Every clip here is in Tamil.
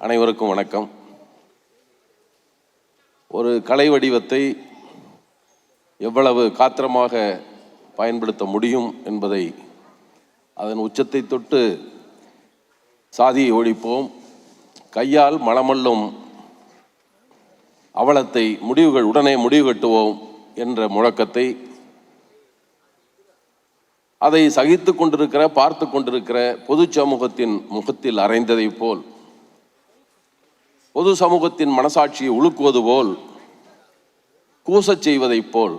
அனைவருக்கும் வணக்கம். ஒரு கலை வடிவத்தை எவ்வளவு காத்திரமாக பயன்படுத்த முடியும் என்பதை அதன் உச்சத்தை தொட்டு சாதியை ஒழிப்போம். கையால் மலமல்லும் அவலத்தை முடிவுகள் உடனே முடிவு கட்டுவோம் என்ற முழக்கத்தை அதை சகித்து கொண்டிருக்கிற பார்த்து கொண்டிருக்கிற பொது சமூகத்தின் முகத்தில் அறைந்ததைப் போல் பொது சமூகத்தின் மனசாட்சியை உழுக்குவது போல் கூசச் செய்வதைப் போல்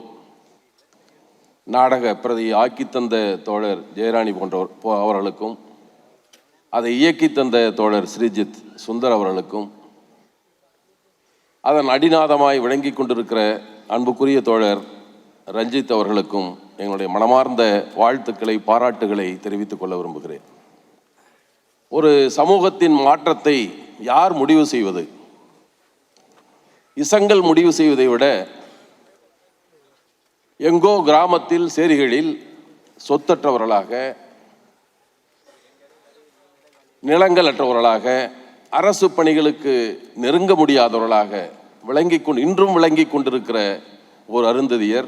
நாடக பிரதியை ஆக்கி தந்த தோழர் ஜெயராணி போன்றவர் போ- அவர்களுக்கும் அதை இயக்கி தந்த தோழர் ஸ்ரீஜித் சுந்தர் அவர்களுக்கும் அதன் அடிநாதமாய் விளங்கிக் கொண்டிருக்கிற அன்புக்குரிய தோழர் ரஞ்சித் அவர்களுக்கும் எங்களுடைய மனமார்ந்த வாழ்த்துக்களை பாராட்டுகளை தெரிவித்துக் கொள்ள விரும்புகிறேன். ஒரு சமூகத்தின் மாற்றத்தை யார் முடிவு செய்வது? இசங்கள் முடிவு செய்வதை விட எங்கோ கிராமத்தில் சேரிகளில் சொத்தற்றவர்களாக நிலங்கள் அற்றவர்களாக அரசு பணிகளுக்கு நெருங்க முடியாதவர்களாக விளங்கி கொண்டு இன்றும் விளங்கி கொண்டிருக்கிற ஒரு அருந்ததியர்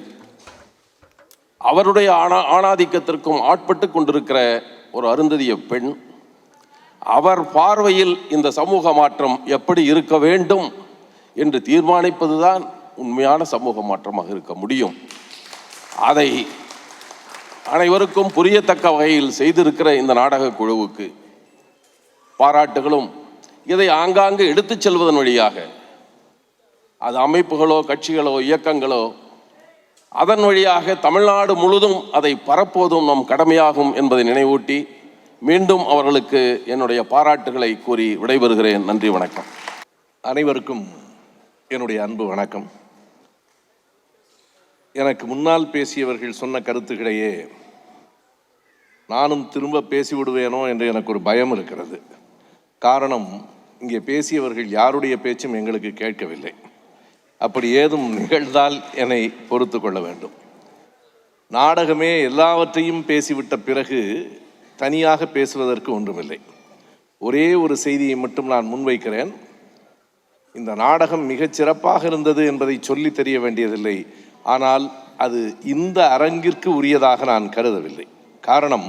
அவருடைய ஆணா ஆணாதிக்கத்திற்கும் ஆட்பட்டு கொண்டிருக்கிற ஒரு அருந்ததிய பெண் அவர் பார்வையில் இந்த சமூக மாற்றம் எப்படி இருக்க வேண்டும் என்று தீர்மானிப்பதுதான் உண்மையான சமூக மாற்றமாக இருக்க முடியும். அதை அனைவருக்கும் புரியத்தக்க வகையில் செய்திருக்கிற இந்த நாடக குழுவுக்கு பாராட்டுகளும் இதை ஆங்காங்கு எடுத்துச் செல்வதன் வழியாக அது அமைப்புகளோ கட்சிகளோ இயக்கங்களோ அதன் வழியாக தமிழ்நாடு முழுதும் அதை பரப்புவதும் நம் கடமையாகும் என்பதை நினைவூட்டி மீண்டும் அவர்களுக்கு என்னுடைய பாராட்டுகளை கூறி விடைபெறுகிறேன். நன்றி வணக்கம். அனைவருக்கும் என்னுடைய அன்பு வணக்கம். எனக்கு முன்னால் பேசியவர்கள் சொன்ன கருத்துக்களையே நானும் திரும்ப பேசிவிடுவேனோ என்று எனக்கு ஒரு பயம் இருக்கிறது. காரணம் இங்கே பேசியவர்கள் யாருடைய பேச்சும் எங்களுக்கு கேட்கவில்லை. அப்படி ஏதும் நிகழ்ந்தால் என்னை பொறுத்து கொள்ள வேண்டும். நாடகமே எல்லாவற்றையும் பேசிவிட்ட பிறகு தனியாக பேசுவதற்கு ஒன்றுமில்லை. ஒரே ஒரு செய்தியை மட்டும் நான் முன்வைக்கிறேன். இந்த நாடகம் மிகச் சிறப்பாக இருந்தது என்பதை சொல்லி தெரிய வேண்டியதில்லை. ஆனால் அது இந்த அரங்கிற்கு உரியதாக நான் கருதவில்லை. காரணம்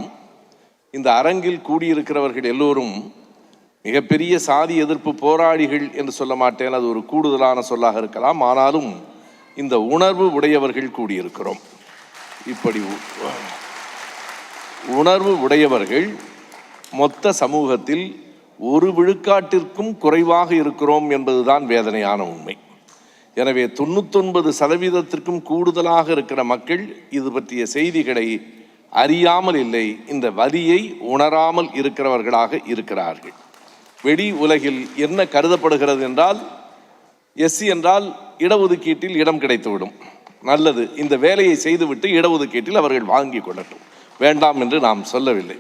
இந்த அரங்கில் கூடியிருக்கிறவர்கள் எல்லோரும் மிகப்பெரிய சாதி எதிர்ப்பு போராளிகள் என்று சொல்ல மாட்டேன். அது ஒரு கூடுதலான சொல்லாக இருக்கலாம். ஆனாலும் இந்த உணர்வு உடையவர்கள் கூடியிருக்கிறோம். இப்படி உணர்வு உடையவர்கள் மொத்த சமூகத்தில் ஒரு விழுக்காட்டிற்கும் குறைவாக இருக்கிறோம் என்பதுதான் வேதனையான உண்மை. எனவே தொண்ணூத்தொன்பது சதவீதத்திற்கும் கூடுதலாக இருக்கிற மக்கள் இது பற்றிய செய்திகளை அறியாமல் இல்லை இந்த வரியை உணராமல் இருக்கிறவர்களாக இருக்கிறார்கள். வெளி உலகில் என்ன கருதப்படுகிறது என்றால் எஸ்சி என்றால் இடஒதுக்கீட்டில் இடம் கிடைத்துவிடும். நல்லது இந்த வேலையை செய்துவிட்டு இடஒதுக்கீட்டில் அவர்கள் வாங்கி கொள்ளட்டும். வேண்டாம் என்று நாம் சொல்லவில்லை.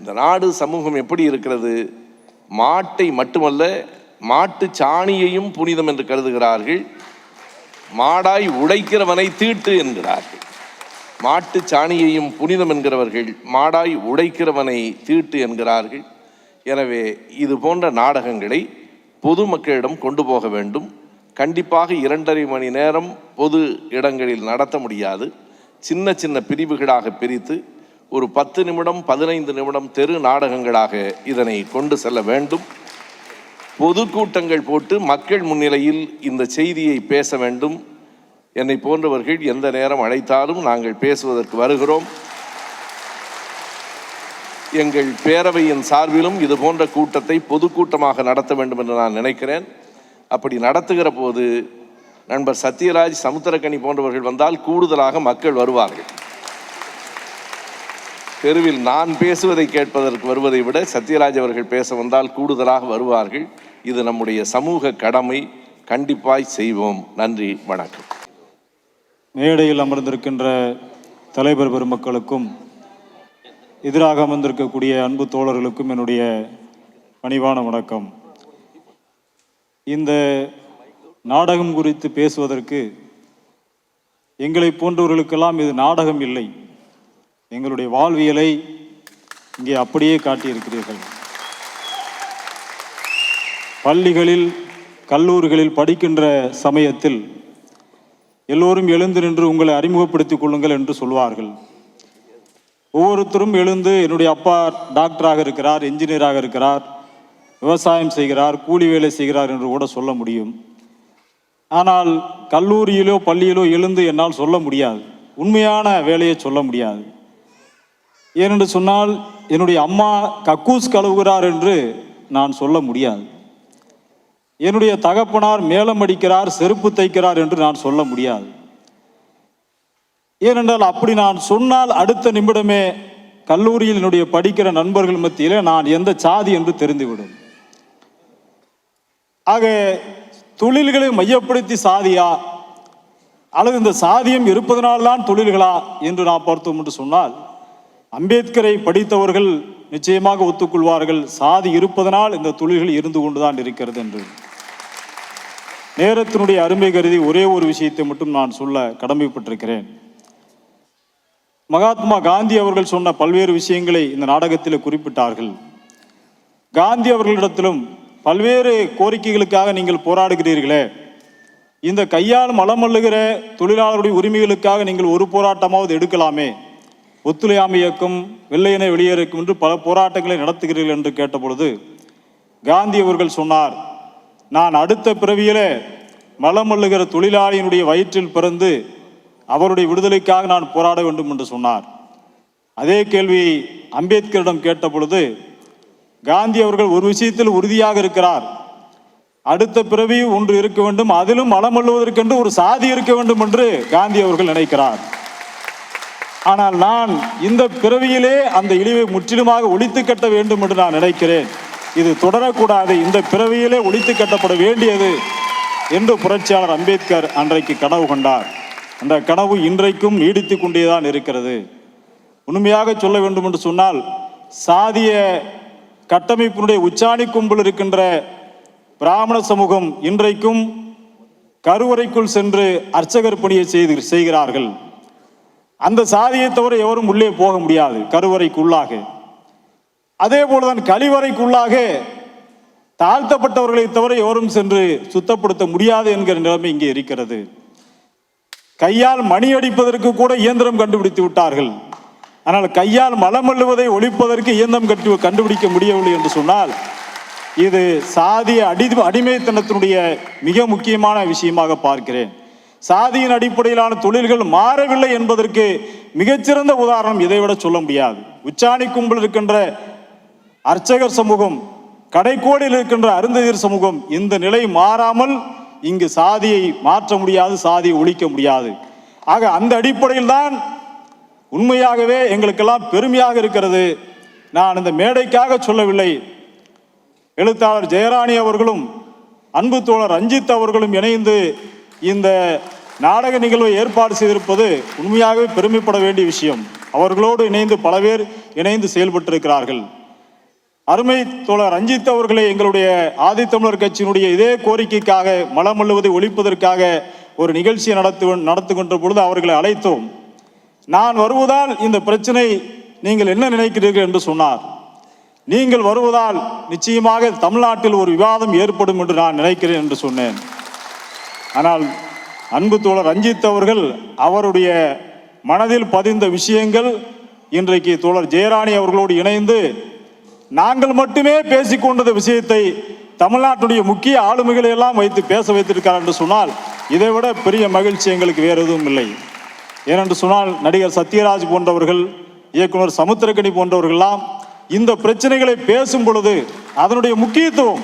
இந்த நாடு சமூகம் எப்படி இருக்கிறது? மாட்டை மட்டுமல்ல மாட்டு சாணியையும் புனிதம் என்று கருதுகிறார்கள். மாடாய் உடைக்கிறவனை தீட்டு என்கிறார்கள். மாட்டு சாணியையும் புனிதம் என்கிறவர்கள் மாடாய் உடைக்கிறவனை தீட்டு என்கிறார்கள். எனவே இது போன்ற நாடகங்களை பொதுமக்களிடம் கொண்டு போக வேண்டும். கண்டிப்பாக இரண்டரை மணி நேரம் பொது இடங்களில் நடத்த முடியாது. சின்ன சின்ன பிரிவுகளாக பிரித்து ஒரு பத்து நிமிடம் பதினைந்து நிமிடம் தெரு நாடகங்களாக இதனை கொண்டு செல்ல வேண்டும். பொதுக்கூட்டங்கள் போட்டு மக்கள் முன்னிலையில் இந்த செய்தியை பேச வேண்டும். என்னை போன்றவர்கள் எந்த நேரம் அழைத்தாலும் நாங்கள் பேசுவதற்கு வருகிறோம். எங்கள் பேரவையின் சார்பிலும் இது போன்ற கூட்டத்தை பொதுக்கூட்டமாக நடத்த வேண்டும் என்று நான் நினைக்கிறேன். அப்படி நடத்துகிற போது நண்பர் சத்யராஜ் சமுத்திரக்கனி போன்றவர்கள் வந்தால் கூடுதலாக மக்கள் வருவார்கள். தெருவில் நான் பேசுவதை கேட்பதற்கு வருவதை விட சத்யராஜ் அவர்கள் பேச வந்தால் கூடுதலாக வருவார்கள். இது நம்முடைய சமூக கடமை. கண்டிப்பாய் செய்வோம். நன்றி. வணக்கம். மேடையில் அமர்ந்திருக்கின்ற தலைவர் பெருமக்களுக்கும் எதிராக அமர்ந்திருக்கக்கூடிய அன்பு தோழர்களுக்கும் என்னுடைய பணிவான வணக்கம். இந்த நாடகம் குறித்து பேசுவதற்கு எங்களை போன்றவர்களுக்கெல்லாம் இது நாடகம் இல்லை. எங்களுடைய வாழ்வியலை இங்கே அப்படியே காட்டியிருக்கிறீர்கள். பள்ளிகளில் கல்லூரிகளில் படிக்கின்ற சமயத்தில் எல்லோரும் எழுந்து நின்று உங்களை அறிமுகப்படுத்திக் கொள்ளுங்கள் என்று சொல்வார்கள். ஒவ்வொருத்தரும் எழுந்து என்னுடைய அப்பா டாக்டராக இருக்கிறார் என்ஜினியராக இருக்கிறார் விவசாயம் செய்கிறார் கூலி வேலை செய்கிறார் என்று கூட சொல்ல முடியும். ஆனால் கல்லூரியிலோ பள்ளியிலோ எழுந்து என்னால் சொல்ல முடியாது. உண்மையான வேலையை சொல்ல முடியாது. ஏனென்று சொன்னால் என்னுடைய அம்மா கக்கூஸ் கழுவுகிறார் என்று நான் சொல்ல முடியாது. என்னுடைய தகப்பனார் மேலம் அடிக்கிறார் செருப்பு தைக்கிறார் என்று நான் சொல்ல முடியாது. ஏனென்றால் அப்படி நான் சொன்னால் அடுத்த நிமிடமே கல்லூரியில் என்னுடைய படிக்கிற நண்பர்கள் மத்தியிலே நான் எந்த சாதி என்று தெரிந்துவிடும். ஆக தொழில்களை மையப்படுத்தி சாதியா? அல்லது இந்த சாதியம் இருப்பதனால்தான் தொழில்களா? என்று நான் பார்த்தோம் என்று சொன்னால் அம்பேத்கரை படித்தவர்கள் நிச்சயமாக ஒத்துக்கொள்வார்கள். சாதி இருப்பதனால் இந்த தொழில்கள் இருந்து கொண்டுதான் இருக்கிறது என்று. நேரத்தினுடைய அருமை கருதி ஒரே ஒரு விஷயத்தை மட்டும் நான் சொல்ல கடமைப்பட்டிருக்கிறேன். மகாத்மா காந்தி அவர்கள் சொன்ன பல்வேறு விஷயங்களை இந்த நாடகத்தில் குறிப்பிட்டார்கள். காந்தி அவர்களிடத்திலும் பல்வேறு கோரிக்கைகளுக்காக நீங்கள் போராடுகிறீர்களே. இந்த கையால் மலமல்லுகிற தொழிலாளருடைய உரிமைகளுக்காக நீங்கள் ஒரு போராட்டமாவது எடுக்கலாமே. ஒத்துழையாமை இயக்கம் வெள்ளையனை வெளியேறுக்கும் என்று பல போராட்டங்களை நடத்துகிறீர்கள் என்று கேட்டபொழுது காந்தி அவர்கள் சொன்னார் நான் அடுத்த பிறவியிலே மலமல்லுகிற தொழிலாளியினுடைய வயிற்றில் பிறந்து அவருடைய விடுதலைக்காக நான் போராட வேண்டும் என்று சொன்னார். அதே கேள்வியை அம்பேத்கரிடம் கேட்ட பொழுது காந்தி அவர்கள் ஒரு விஷயத்தில் உறுதியாக இருக்கிறார். அடுத்த பிறவி ஒன்று இருக்க வேண்டும் அதிலும் மலமல்லுவதற்கென்று ஒரு சாதி இருக்க வேண்டும் என்று காந்தி அவர்கள் நினைக்கிறார். ஆனால் நான் இந்த பிறவியிலே அந்த இழிவை முற்றிலுமாக ஒழித்து கட்ட வேண்டும் என்று நான் நினைக்கிறேன். இது தொடரக்கூடாது. இந்த பிறவியிலே ஒழித்து கட்டப்பட வேண்டியது என்று புரட்சியாளர் அம்பேத்கர் அன்றைக்கு கனவு கொண்டார். அந்த கனவு இன்றைக்கும் நீடித்து கொண்டேதான் இருக்கிறது. உண்மையாக சொல்ல வேண்டும் என்று சொன்னால் சாதிய கட்டமைப்பினுடைய உச்சாணி கும்பல் இருக்கின்ற பிராமண சமூகம் இன்றைக்கும் கருவறைக்குள் சென்று அர்ச்சகர் பணியை செய்து செய்கிறார்கள். அந்த சாதியை தவிர எவரும் உள்ளே போக முடியாது கருவறைக்குள்ளாக. அதே போலதான் கழிவறைக்குள்ளாக தாழ்த்தப்பட்டவர்களை தவிர எவரும் சென்று சுத்தப்படுத்த முடியாது என்கிற நிலைமை இங்கே இருக்கிறது. கையால் மணி அடிப்பதற்கு கூட இயந்திரம் கண்டுபிடித்து விட்டார்கள். ஆனால் கையால் மலம் அள்ளுவதை ஒழிப்பதற்கு இயந்திரம் கட்டு கண்டுபிடிக்க முடியவில்லை என்று சொன்னால் இது சாதிய அடி அடிமைத்தனத்தினுடைய மிக முக்கியமான விஷயமாக பார்க்கிறேன். சாதியின் அடிப்படையிலான தொழில்கள் மாறவில்லை என்பதற்கு மிகச்சிறந்த உதாரணம் இதைவிட சொல்ல முடியாது. உச்சாணி கும்பல் இருக்கின்ற அர்ச்சகர் சமூகம் கடைக்கோடியில் இருக்கின்ற அருந்ததியர் சமூகம் இந்த நிலை மாறாமல் இங்கு சாதியை மாற்ற முடியாது சாதியை ஒழிக்க முடியாது. ஆக அந்த அடிப்படையில் தான் உண்மையாகவே எங்களுக்கெல்லாம் பெருமையாக இருக்கிறது. நான் இந்த மேடைக்காக சொல்லவில்லை. எழுத்தாளர் ஜெயராணி அவர்களும் அன்பு தோழர் ரஞ்சித் அவர்களும் இணைந்து இந்த நாடக நிகழ்வை ஏற்பாடு செய்திருப்பது உண்மையாகவே பெருமைப்பட வேண்டிய விஷயம். அவர்களோடு இணைந்து பல பேர் இணைந்து செயல்பட்டிருக்கிறார்கள். அருமை தோழர் ரஞ்சித் அவர்களை எங்களுடைய ஆதித்தமிழர் கட்சியினுடைய இதே கோரிக்கைக்காக மலம் அள்ளுவதை ஒழிப்பதற்காக ஒரு நிகழ்ச்சியை நடத்து நடத்துகின்ற பொழுது அவர்களை அழைத்தோம். நான் வருவதால் இந்த பிரச்சனை நீங்கள் என்ன நினைக்கிறீர்கள் என்று சொன்னார். நீங்கள் வருவதால் நிச்சயமாக தமிழ்நாட்டில் ஒரு விவாதம் ஏற்படும் என்று நான் நினைக்கிறேன் என்று சொன்னேன். ஆனால் அன்பு தோழர் ரஞ்சித் அவர்கள் அவருடைய மனதில் பதிந்த விஷயங்கள் இன்றைக்கு தோழர் ஜெயராணி அவர்களோடு இணைந்து நாங்கள் மட்டுமே பேசிக்கொண்டத விஷயத்தை தமிழ்நாட்டுடைய முக்கிய ஆளுமைகளை எல்லாம் வைத்து பேச வைத்திருக்கிறார் என்று சொன்னால் இதைவிட பெரிய மகிழ்ச்சி எங்களுக்கு வேறு எதுவும் இல்லை. ஏனென்று சொன்னால் நடிகர் சத்யராஜ் போன்றவர்கள் இயக்குனர் சமுத்திரக்கணி போன்றவர்கள்லாம் இந்த பிரச்சனைகளை பேசும் பொழுது அதனுடைய முக்கியத்துவம்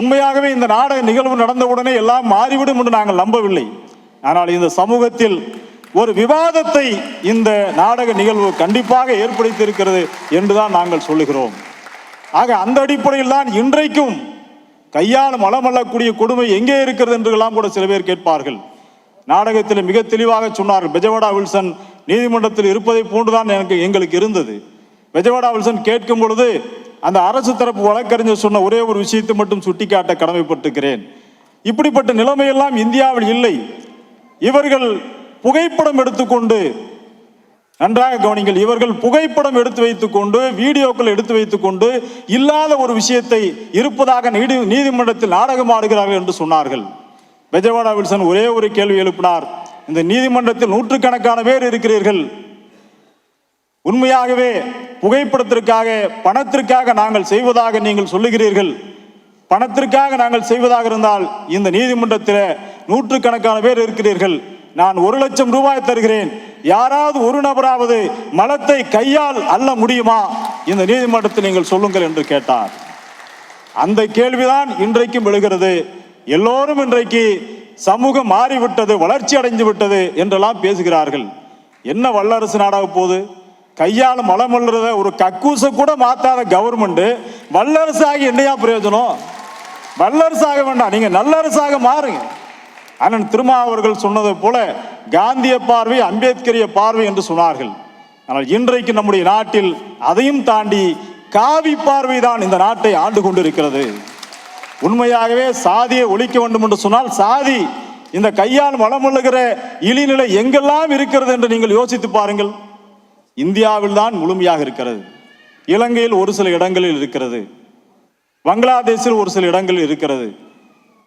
உண்மையாகவே இந்த நாடக நிகழ்வு நடந்தவுடனே எல்லாம் மாறிவிடும் என்று நாங்கள் நம்பவில்லை. ஆனால் இந்த சமூகத்தில் ஒரு விவாதத்தை இந்த நாடக நிகழ்வு கண்டிப்பாக ஏற்படுத்தியிருக்கிறது என்றுதான் நாங்கள் சொல்லுகிறோம். ஆக அந்த அடிப்படையில் தான் இன்றைக்கும் கையால் மலமல்லக்கூடிய கொடுமை எங்கே இருக்கிறது என்றெல்லாம் கூட சில பேர் கேட்பார்கள். நாடகத்தில் மிக தெளிவாக சொன்னார்கள் பெஜவாடா வில்சன் நீதிமன்றத்தில் இருப்பதை போன்றுதான் எனக்கு எங்களுக்கு இருந்தது. பெஜவாடா வில்சன் கேட்கும் பொழுது அந்த அரசு தரப்பு வழக்கறிஞர் சொன்ன ஒரே ஒரு விஷயத்தை மட்டும் சுட்டிக்காட்ட கடமைப்பட்டிருக்கிறேன். இப்படிப்பட்ட நிலைமையெல்லாம் இந்தியாவில் இல்லை. இவர்கள் புகைப்படம் எடுத்துக்கொண்டு நன்றாக கவனிங்கள் இவர்கள் புகைப்படம் எடுத்து வைத்துக்கொண்டு வீடியோக்கள் எடுத்து வைத்துக்கொண்டு இல்லாத ஒரு விஷயத்தை இருப்பதாக நீதி நீதிமன்றத்தில் நாடகம் ஆடுகிறார்கள் என்று சொன்னார்கள். பெஜவாடா வில்சன் ஒரே ஒரு கேள்வி எழுப்பினார். இந்த நீதிமன்றத்தில் நூற்றுக்கணக்கான பேர் இருக்கிறீர்கள். உண்மையாகவே புகைப்படத்திற்காக பணத்திற்காக நாங்கள் செய்வதாக நீங்கள் சொல்லுகிறீர்கள். பணத்திற்காக நாங்கள் செய்வதாக இருந்தால் இந்த நீதிமன்றத்தில் நூற்றுக்கணக்கான பேர் இருக்கிறீர்கள். நான் ஒரு லட்சம் ரூபாய் தருகிறேன். யாராவது ஒரு நபராவது மலத்தை கையால் அல்ல முடியுமா? இந்த நீதிமன்றத்தில் நீங்கள் சொல்லுங்கள் என்று கேட்டார். அந்த கேள்விதான் இன்றைக்கும் எழுகிறது. எல்லோரும் இன்றைக்கு சமூகம் மாறிவிட்டது வளர்ச்சி அடைந்து விட்டது என்றெல்லாம் பேசுகிறார்கள். என்ன வல்லரசு நாடாக போகுது? கையால் மலம் வல்லுறத ஒரு கக்கூசை கூட மாற்றாத கவர்மெண்ட் வல்லரசு ஆகி என்னையா பிரயோஜனம்? வல்லரசாக வேண்டாம் நீங்க நல்லரசாக மாறுங்க. அண்ணன் திருமாவர்கள் சொன்னது போல காந்திய பார்வை அம்பேத்கரிய பார்வை என்று சொன்னார்கள். ஆனால் இன்றைக்கு நம்முடைய நாட்டில் அதையும் தாண்டி காவி பார்வை தான் இந்த நாட்டை ஆண்டு கொண்டிருக்கிறது. உண்மையாகவே சாதியை ஒழிக்க வேண்டும் என்று சொன்னால் சாதி இந்த கையால் வளமுள்ளுகிற இழிநிலை எங்கெல்லாம் இருக்கிறது என்று நீங்கள் யோசித்து பாருங்கள். இந்தியாவில் தான் முழுமையாக இருக்கிறது. இலங்கையில் ஒரு சில இடங்களில் இருக்கிறது. பங்களாதேஷில் ஒரு சில இடங்களில் இருக்கிறது.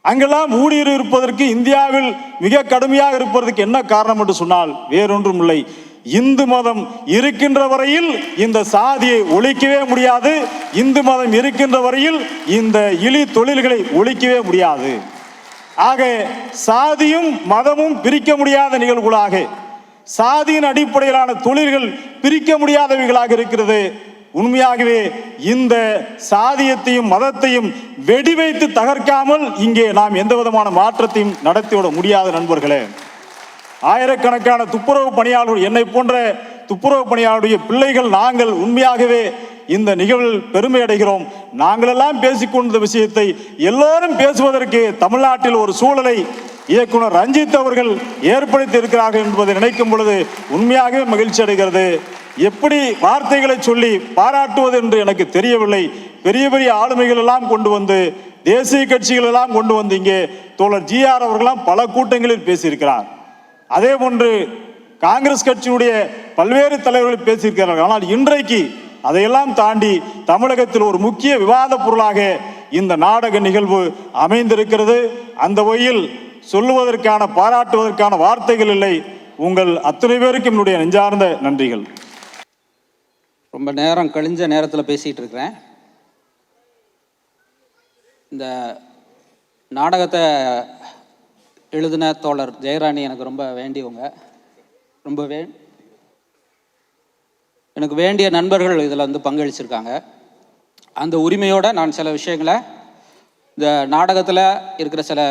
அங்கெல்லாம் ஊடுருவி இருப்பதற்கு இந்தியாவில் மிக கடுமையாக இருப்பதற்கு என்ன காரணம் என்று சொன்னால் வேறொன்றும் இல்லை. இந்து மதம் இருக்கின்ற வரையில் இந்த சாதியை ஒழிக்கவே முடியாது. இந்து மதம் இருக்கின்ற வரையில் இந்த இழி தொழில்களை ஒழிக்கவே முடியாது. ஆக சாதியும் மதமும் பிரிக்க முடியாத நிகழ்வுகளாக சாதியின் அடிப்படையிலான தொழில்கள் பிரிக்க முடியாதவைகளாக இருக்கிறது. உண்மையாகவே இந்த சாதியத்தையும் மதத்தையும் வெடி வைத்து தகர்க்காமல் இங்கே நாம் எந்த விதமான மாற்றத்தையும் நடத்திவிட முடியாத நண்பர்களே. ஆயிரக்கணக்கான துப்புரவு பணியாளர்கள் என்னை போன்ற துப்புரவு பணியாளருடைய பிள்ளைகள் நாங்கள் உண்மையாகவே இந்த நிகழ்வில் பெருமை அடைகிறோம். நாங்களெல்லாம் பேசிக்கொண்ட விஷயத்தை எல்லோரும் பேசுவதற்கு தமிழ்நாட்டில் ஒரு சூழலை இயக்குனர் ரஞ்சித் அவர்கள் ஏற்படுத்தி இருக்கிறார்கள் என்பதை நினைக்கும் பொழுது உண்மையாகவே மகிழ்ச்சி அடைகிறது. எப்படி வார்த்தைகளை சொல்லி பாராட்டுவது என்று எனக்கு தெரியவில்லை. பெரிய பெரிய ஆளுமைகள் எல்லாம் கொண்டு வந்து தேசிய கட்சிகள் எல்லாம் கொண்டு வந்து இங்கே தோழர் ஜிஆர் அவர்களாம் பல கூட்டங்களில் பேசியிருக்கிறார். அதே போன்று காங்கிரஸ் கட்சியுடைய பல்வேறு தலைவர்கள் பேசியிருக்கிறார்கள். ஆனால் இன்றைக்கு அதையெல்லாம் தாண்டி தமிழகத்தில் ஒரு முக்கிய விவாத பொருளாக இந்த நாடக நிகழ்வு அமைந்திருக்கிறது. அந்த வகையில் சொல்லுவதற்கான பாராட்டுவதற்கான வார்த்தைகள் இல்லை. உங்கள் அத்தனை பேருக்கும் என்னுடைய நெஞ்சார்ந்த நன்றிகள். ரொம்ப நேரம் கழிஞ்ச நேரத்தில் பேசிகிட்டு இருக்கிறேன். இந்த நாடகத்தை எழுதின தோழர் ஜெயராணி எனக்கு ரொம்ப வேண்டியவங்க. ரொம்ப வே எனக்கு வேண்டிய நண்பர்கள் இதில் வந்து பங்களிச்சிருக்காங்க. அந்த உரிமையோடு நான் சில விஷயங்களை இந்த நாடகத்தில் இருக்கிற சில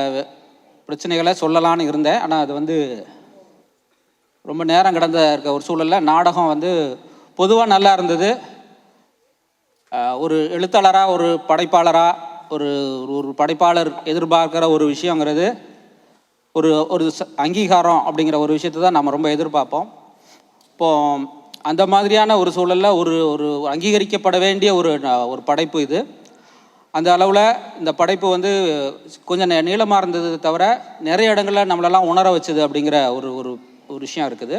பிரச்சனைகளை சொல்லலான்னு இருந்தேன். ஆனால் அது வந்து ரொம்ப நேரம் கடந்த இருக்க ஒரு சூழலில் நாடகம் வந்து பொதுவாக நல்லா இருந்தது. ஒரு எழுத்தாளராக ஒரு படைப்பாளராக ஒரு ஒரு- படைப்பாளர் எதிர்பார்க்குற ஒரு விஷயங்கிறது ஒரு ஒரு அங்கீகாரம் அப்படிங்கிற ஒரு விஷயத்தை தான் நம்ம ரொம்ப எதிர்பார்ப்போம். இப்போ அந்த மாதிரியான ஒரு சூழலில் ஒரு ஒரு அங்கீகரிக்கப்பட வேண்டிய ஒரு ஒரு படைப்பு இது. அந்த அளவில் இந்த படைப்பு வந்து கொஞ்சம் நீளமாக இருந்தது தவிர நிறைய இடங்களில் நம்மளெல்லாம் உணர வச்சுது அப்படிங்கிற ஒரு ஒரு ஒரு விஷயம் இருக்குது.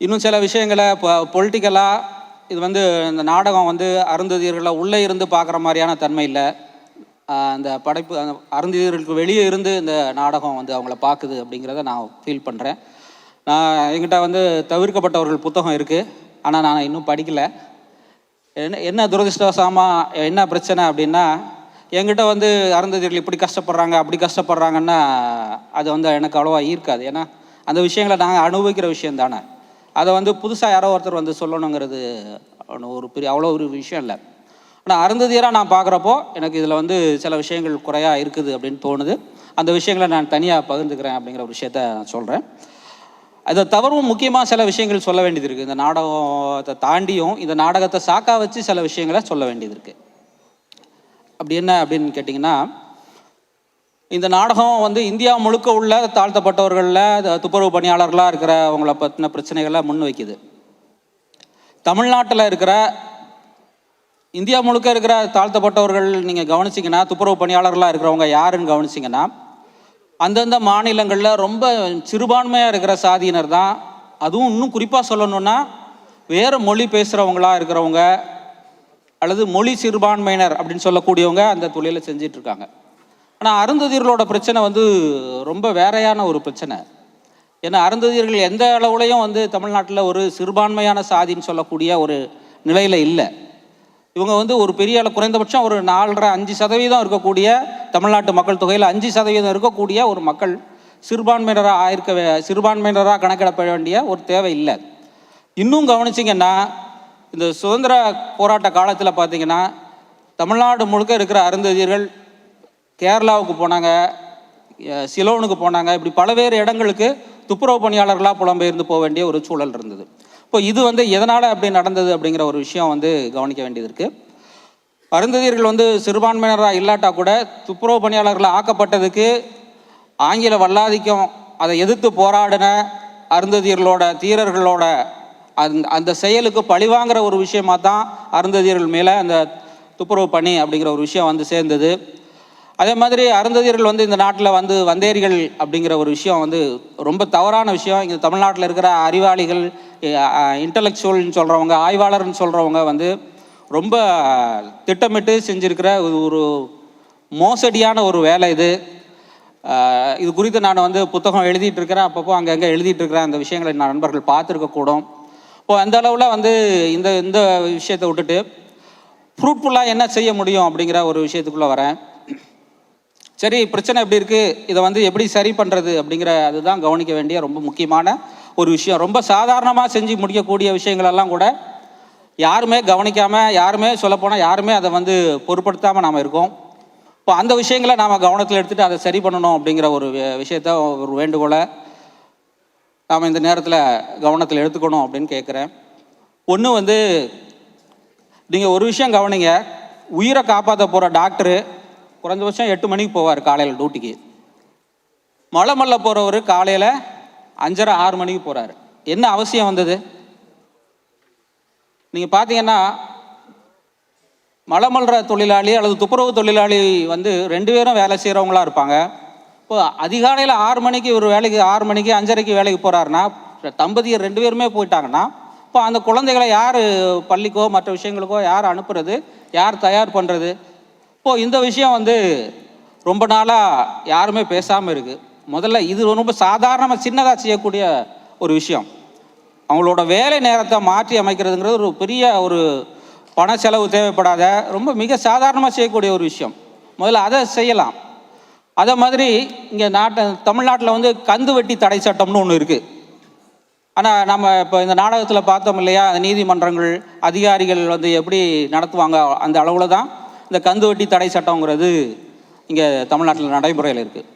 இன்னும் சில விஷயங்களை இப்போ பொலிட்டிக்கலாக இது வந்து இந்த நாடகம் வந்து அருந்ததியர்களை உள்ளே இருந்து பார்க்குற மாதிரியான தன்மை இல்லை. அந்த படைப்பு அந்த அருந்ததியர்களுக்கு வெளியே இருந்து இந்த நாடகம் வந்து அவங்கள பார்க்குது அப்படிங்கிறத நான் ஃபீல் பண்ணுறேன் நான் என்கிட்ட வந்து தவிர்க்கப்பட்டவர்கள் புத்தகம் இருக்குது ஆனால் நான் இன்னும் படிக்கலை. என்ன என்ன துரதிருஷ்டவசமா என்ன பிரச்சனை அப்படின்னா என்கிட்ட வந்து அருந்ததியர்கள் இப்படி கஷ்டப்படுறாங்க அப்படி கஷ்டப்படுறாங்கன்னா அது வந்து எனக்கு அவ்வளோவா ஈர்க்காது. ஏன்னா அந்த விஷயங்களை நாங்கள் அனுபவிக்கிற விஷயம் தானே. அதை வந்து புதுசாக யாரோ ஒருத்தர் வந்து சொல்லணுங்கிறது ஒரு பெரிய அவ்வளோ ஒரு விஷயம் இல்லை. ஆனால் அருந்ததியராக நான் பார்க்குறப்போ எனக்கு இதில் வந்து சில விஷயங்கள் குறையாக இருக்குது அப்படின்னு தோணுது. அந்த விஷயங்களை நான் தனியாக பகிர்ந்துக்கிறேன் அப்படிங்கிற ஒரு விஷயத்த நான் சொல்கிறேன் அதை தவறும் முக்கியமாக சில விஷயங்கள் சொல்ல வேண்டியது இருக்குது இந்த நாடகத்தை தாண்டியும் இந்த நாடகத்தை சாக்கா வச்சு சில விஷயங்களை சொல்ல வேண்டியது இருக்குது அப்படி என்ன அப்படின்னு கேட்டிங்கன்னா இந்த நாடகம் வந்து இந்தியா முழுக்க உள்ள தாழ்த்தப்பட்டவர்களில் துப்புரவு பணியாளர்களாக இருக்கிறவங்களை பற்றின பிரச்சனைகளை முன் வைக்குது. தமிழ்நாட்டில் இருக்கிற இந்தியா முழுக்க இருக்கிற தாழ்த்தப்பட்டவர்கள் நீங்கள் கவனிச்சிங்கன்னா துப்புரவு பணியாளர்களாக இருக்கிறவங்க யாருன்னு கவனிச்சிங்கன்னா அந்தந்த மாநிலங்களில் ரொம்ப சிறுபான்மையாக இருக்கிற சாதியினர் தான். அதுவும் இன்னும் குறிப்பாக சொல்லணும்னா வேறு மொழி பேசுகிறவங்களாக இருக்கிறவங்க அல்லது மொழி சிறுபான்மையினர் அப்படின்னு சொல்லக்கூடியவங்க அந்த தொழிலை செஞ்சிட்ருக்காங்க. ஆனால் அருந்ததியர்களோட பிரச்சனை வந்து ரொம்ப வேறையான ஒரு பிரச்சனை. ஏன்னா அருந்ததியர்கள் எந்த அளவுலையும் வந்து தமிழ்நாட்டில் ஒரு சிறுபான்மையான சாதின்னு சொல்லக்கூடிய ஒரு நிலையில் இல்லை. இவங்க வந்து ஒரு பெரிய அளவு குறைந்தபட்சம் ஒரு நாலரை அஞ்சு சதவீதம் இருக்கக்கூடிய தமிழ்நாட்டு மக்கள் தொகையில் அஞ்சு சதவீதம் இருக்கக்கூடிய ஒரு மக்கள் சிறுபான்மையினராக ஆயிருக்க சிறுபான்மையினராக கணக்கிடப்பட வேண்டிய ஒரு தேவை இல்லை. இன்னும் கவனிச்சிங்கன்னா இந்த சுதந்திர போராட்ட காலத்தில் பார்த்திங்கன்னா தமிழ்நாடு முழுக்க இருக்கிற அருந்ததியர்கள் கேரளாவுக்கு போனாங்க சிலோனுக்கு போனாங்க இப்படி பல்வேறு இடங்களுக்கு துப்புரவு பணியாளர்களாக புலம்பெயர்ந்து போக வேண்டிய ஒரு சூழல் இருந்தது. இப்போ இது வந்து எதனால் அப்படி நடந்தது அப்படிங்கிற ஒரு விஷயம் வந்து கவனிக்க வேண்டியது இருக்குது அருந்ததியர்கள் வந்து சிறுபான்மையினராக இல்லாட்டா கூட துப்புரவு பணியாளர்களாக ஆக்கப்பட்டதுக்கு ஆங்கில வல்லாதிக்கம் அதை எதிர்த்து போராடின அருந்ததியர்களோட தீரர்களோட அந்த அந்த செயலுக்கு பழிவாங்கிற ஒரு விஷயமாக தான் அருந்ததியர்கள் மேலே அந்த துப்புரவு பணி அப்படிங்கிற ஒரு விஷயம் வந்து சேர்ந்தது. அதே மாதிரி அருந்ததியர்கள் வந்து இந்த நாட்டில் வந்து வந்தேரிகள் அப்படிங்கிற ஒரு விஷயம் வந்து ரொம்ப தவறான விஷயம். இங்கே தமிழ்நாட்டில் இருக்கிற அறிவாளிகள் இன்டலெக்சுவல்னு சொல்கிறவங்க ஆய்வாளர்னு சொல்கிறவங்க வந்து ரொம்ப திட்டமிட்டு செஞ்சுருக்கிற ஒரு- ஒரு மோசடியான ஒரு வேலை இது. இது குறித்து நான் வந்து புத்தகம் எழுதிட்டு இருக்கிறேன். அப்பப்போ அங்கங்கே எழுதிட்டு இருக்கிறேன் அந்த விஷயங்களை நான் நண்பர்கள் பார்த்துருக்க கூடும். இப்போ அந்த அளவில் வந்து இந்த இந்த விஷயத்தை விட்டுட்டு ஃப்ரூட்ஃபுல்லாக என்ன செய்ய முடியும் அப்படிங்கிற ஒரு விஷயத்துக்குள்ளே வரேன். சரி பிரச்சனை எப்படி இருக்குது இதை வந்து எப்படி சரி பண்ணுறது அப்படிங்கிற அதுதான் கவனிக்க வேண்டிய ரொம்ப முக்கியமான ஒரு விஷயம். ரொம்ப சாதாரணமாக செஞ்சு முடிக்கக்கூடிய விஷயங்களெல்லாம் கூட யாருமே கவனிக்காமல் யாருமே சொல்லப்போனால் யாருமே அதை வந்து பொருட்படுத்தாமல் நாம் இருக்கோம். இப்போ அந்த விஷயங்களை நாம் கவனத்தில் எடுத்துகிட்டு அதை சரி பண்ணணும் அப்படிங்கிற ஒரு வி- விஷயத்த ஒரு வேண்டுகோளை நாம் இந்த நேரத்தில் கவனத்தில் எடுத்துக்கணும் அப்படின்னு கேட்குறேன் ஒன்று வந்து நீங்கள் ஒரு விஷயம் கவனிங்க உயிரை காப்பாற்ற போகிற டாக்டரு குறைஞ்சபட்சம் எட்டு மணிக்கு போவார் காலையில் டியூட்டிக்கு மலை மல்ல போகிறவர் காலையில் அஞ்சரை ஆறு மணிக்கு போகிறாரு என்ன அவசியம் வந்தது? நீங்கள் பார்த்தீங்கன்னா மலமல்ற தொழிலாளி அல்லது துப்புரவு தொழிலாளி வந்து ரெண்டு பேரும் வேலை செய்கிறவங்களா இருப்பாங்க. இப்போ அதிகாலையில் ஆறு மணிக்கு ஒரு வேலைக்கு ஆறு மணிக்கு அஞ்சரைக்கு வேலைக்கு போகிறாருன்னா தம்பதியர் ரெண்டு பேருமே போயிட்டாங்கன்னா இப்போ அந்த குழந்தைகளை யார் பள்ளிக்கோ மற்ற விஷயங்களுக்கோ யார் அனுப்புறது யார் தயார் பண்ணுறது இப்போது இந்த விஷயம் வந்து ரொம்ப நாளாக யாருமே பேசாமல் இருக்குது முதல்ல இது ரொம்ப சாதாரணமாக சின்னதாக செய்யக்கூடிய ஒரு விஷயம். அவங்களோட வேலை நேரத்தை மாற்றி அமைக்கிறதுங்கிறது ஒரு பெரிய ஒரு பண செலவு தேவைப்படாத ரொம்ப மிக சாதாரணமாக செய்யக்கூடிய ஒரு விஷயம். முதல்ல அதை செய்யலாம். அதே மாதிரி இங்கே நாட்டை தமிழ்நாட்டில் வந்து கந்து வெட்டி தடை சட்டம்னு ஒன்று இருக்குது ஆனால் நம்ம இப்போ இந்த நாடகத்தில் பார்த்தோம் இல்லையா நீதிமன்றங்கள் அதிகாரிகள் வந்து எப்படி நடத்துவாங்க அந்த அளவில் தான் இந்த கந்து வெட்டி தடை சட்டங்கிறது இங்கே தமிழ்நாட்டில் நடைமுறையில் இருக்குது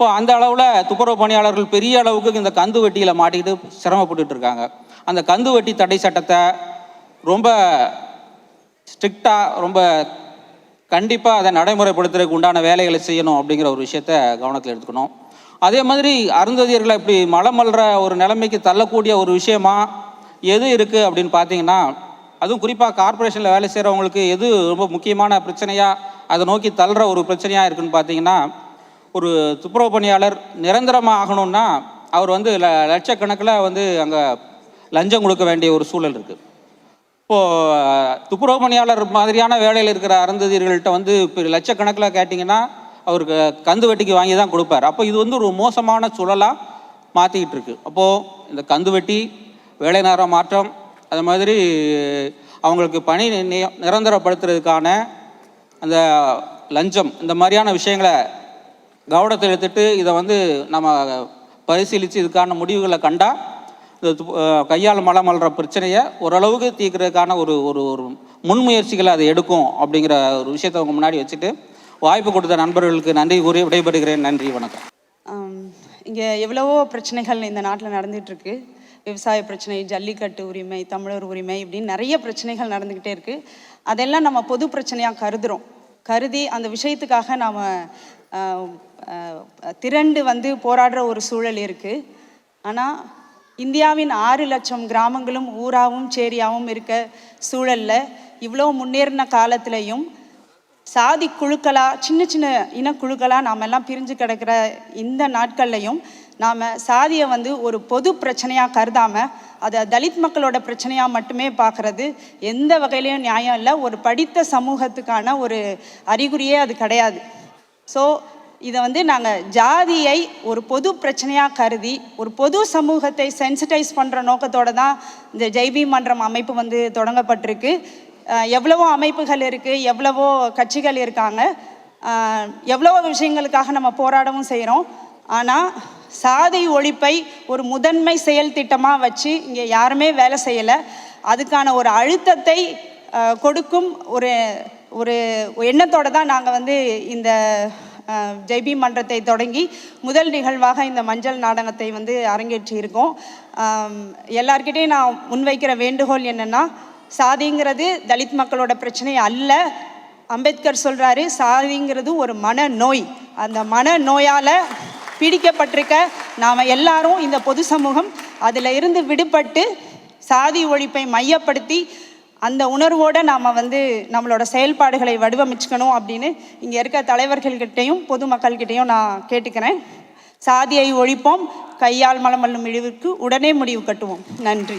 இப்போ அந்த அளவில் துப்புரவு பணியாளர்கள் பெரிய அளவுக்கு இந்த கந்து வட்டியில் மாட்டிக்கிட்டு சிரமப்பட்டுட்டு இருக்காங்க. அந்த கந்து வட்டி தடை சட்டத்தை ரொம்ப ஸ்ட்ரிக்டாக ரொம்ப கண்டிப்பாக அதை நடைமுறைப்படுத்துறதுக்கு உண்டான வேலைகளை செய்யணும் அப்படிங்கிற ஒரு விஷயத்த கவனத்தில் எடுத்துக்கணும். அதே மாதிரி அருந்ததியர்களை இப்படி மலமல்ற ஒரு நிலைமைக்கு தள்ளக்கூடிய ஒரு விஷயமா எது இருக்குது அப்படின்னு பார்த்தீங்கன்னா அதுவும் குறிப்பாக கார்ப்பரேஷனில் வேலை செய்கிறவங்களுக்கு எது ரொம்ப முக்கியமான பிரச்சனையாக அதை நோக்கி தள்ளுற ஒரு பிரச்சனையாக இருக்குன்னு பார்த்தீங்கன்னா ஒரு துப்புரவு பணியாளர் நிரந்தரமாக ஆகணும்னா அவர் வந்து ல லட்சக்கணக்கில் வந்து அங்கே லஞ்சம் கொடுக்க வேண்டிய ஒரு சூழல் இருக்குது இப்போது துப்புரவு பணியாளர் மாதிரியான வேலையில் இருக்கிற அருந்ததியர்கள்ட்ட வந்து இப்போ லட்சக்கணக்கில் கேட்டிங்கன்னா அவருக்கு கந்து வெட்டிக்கு வாங்கி தான் கொடுப்பார். அப்போ இது வந்து ஒரு மோசமான சூழலாக மாற்றிக்கிட்டு இருக்கு. அப்போது இந்த கந்து வெட்டி வேலை நேர மாற்றம் அது மாதிரி அவங்களுக்கு பணி நிரந்தரப்படுத்துறதுக்கான அந்த லஞ்சம் இந்த மாதிரியான விஷயங்களை கவனத்தில் எடுத்துட்டு இதை வந்து நம்ம பரிசீலித்து இதுக்கான முடிவுகளை கண்டா இந்த கையால் மலம் வளர்கிற பிரச்சனையை ஓரளவுக்கு தீர்க்கிறதுக்கான ஒரு ஒரு ஒரு முன்முயற்சிகளை அதை எடுக்கும் அப்படிங்கிற ஒரு விஷயத்தை உங்க முன்னாடி வச்சுட்டு வாய்ப்பு கொடுத்த நண்பர்களுக்கு நன்றி கூறி விடைபெறுகிறேன். நன்றி வணக்கம். இங்கே எவ்வளவோ பிரச்சனைகள் இந்த நாட்டில் நடந்துகிட்ருக்கு. விவசாய பிரச்சனை ஜல்லிக்கட்டு உரிமை தமிழர் உரிமை இப்படின்னு நிறைய பிரச்சனைகள் நடந்துக்கிட்டே இருக்குது அதெல்லாம் நம்ம பொது பிரச்சனையாக கருதுகிறோம் கருதி அந்த விஷயத்துக்காக நாம் திரண்டு வந்து போராடுற ஒரு சூழல் இருக்குது ஆனால் இந்தியாவின் ஆறு லட்சம் கிராமங்களும் ஊராவும் சேரியாவும் இருக்க சூழலில் இவ்வளோ முன்னேறின காலத்திலையும் சாதி குழுக்களாக சின்ன சின்ன இனக்குழுக்களாக நாம் எல்லாம் பிரிஞ்சு கிடக்கிற இந்த நாட்கள்லையும் நாம் சாதியை வந்து ஒரு பொது பிரச்சனையாக கருதாமல் அதை தலித் மக்களோட பிரச்சனையாக மட்டுமே பார்க்குறது எந்த வகையிலையும் நியாயம் இல்லை. ஒரு படித்த சமூகத்துக்கான ஒரு அறிகுறியே அது கிடையாது. ஸோ இதை வந்து நாங்கள் ஜாதியை ஒரு பொது பிரச்சனையாக கருதி ஒரு பொது சமூகத்தை சென்சிட்டைஸ் பண்ணுற நோக்கத்தோடு தான் இந்த ஜெய்பி மன்றம் அமைப்பு வந்து தொடங்கப்பட்டிருக்கு. எவ்வளவோ அமைப்புகள் இருக்குது எவ்வளவோ கட்சிகள் இருக்காங்க. எவ்வளவோ விஷயங்களுக்காக நம்ம போராடவும் செய்கிறோம் ஆனால் சாதி ஒழிப்பை ஒரு முதன்மை செயல் திட்டமாக வச்சு இங்கே யாருமே வேலை செய்யலை. அதுக்கான ஒரு அழுத்தத்தை கொடுக்கும் ஒரு ஒரு எண்ணத்தோடு தான் நாங்கள் வந்து இந்த ஜெய்பி மன்றத்தை தொடங்கி முதல் நிகழ்வாக இந்த மஞ்சள் நாடகத்தை வந்து அரங்கேற்றி இருக்கோம். நான் முன்வைக்கிற வேண்டுகோள் என்னென்னா சாதிங்கிறது தலித் மக்களோட பிரச்சனை அல்ல. அம்பேத்கர் சொல்கிறாரு சாதிங்கிறது ஒரு மனநோய் அந்த மனநோயால் பீடிக்கப்பட்டிருக்க நாம் எல்லாரும் இந்த பொது சமூகம் அதில் இருந்து விடுபட்டு சாதி ஒழிப்பை மையப்படுத்தி அந்த உணர்வோடு நாம் வந்து நம்மளோட செயல்பாடுகளை வடிவமைச்சுக்கணும் அப்படின்னு இங்கே இருக்க தலைவர்கள்கிட்டையும் பொதுமக்கள்கிட்டையும் நான் கேட்டுக்கிறேன். சாதியை ஒழிப்போம் கையால் மலம் இழிவுக்கு உடனே முடிவு கட்டுவோம். நன்றி.